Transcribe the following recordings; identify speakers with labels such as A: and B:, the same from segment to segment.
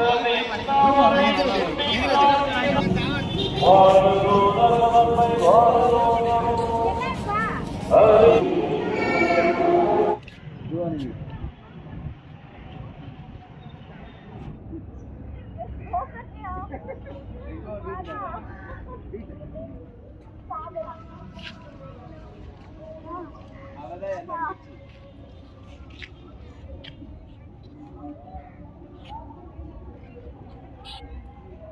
A: Oh,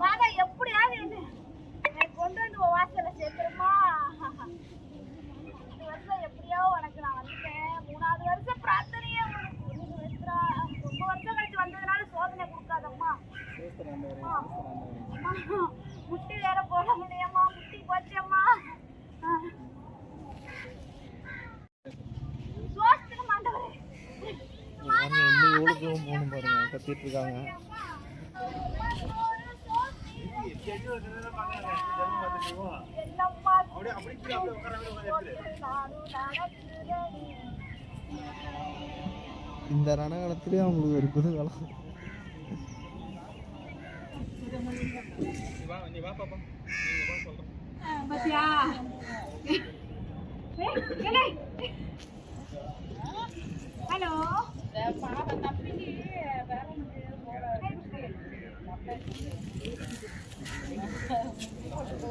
A: மாதா எப்படியாவது என்ன கொண்டு வந்து உன் வாசல்ல சேர்த்துருமா? இந்த வருஷம் எப்படியோ உனக்கு நான் வந்துட்டேன். மூணாவது வருஷம் பிரார்த்தனையே ரொம்ப வருஷம் கழிச்சு வந்ததுனால சோதனை கொடுக்காதம்மா. முட்டி வேற போட முடியாமா? முட்டி போச்சம்மா.
B: போகணும் பாருங்க கத்திட்டு இருக்காங்க. இந்த ரணகாலத்திலே அவங்களுக்கு ஒரு குதூகலம்.
A: பாத்தியா?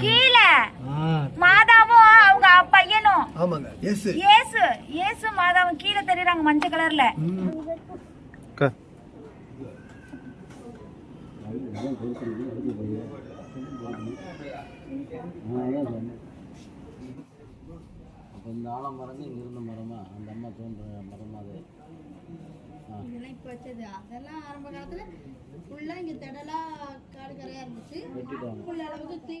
A: கீழே மாதாவும் அவங்க பையனும்
B: ஆமாங்க இயேசு
A: ஏசு ஏசு மாதாவும் கீழே தெரியுறாங்க மஞ்சள் கலர்ல
B: அக்கா
C: இந்த ஆலமரம் இங்கே இருந்த மரமா? அந்த அம்மா தோன்ற மரமா அது?
D: இதெல்லாம் இப்போ வச்சது. அதெல்லாம் ஆரம்ப காலத்துல ஃபுல்லா இங்க திடலா காடு கரையா இருந்துச்சு ஃபுல் அளவுக்கு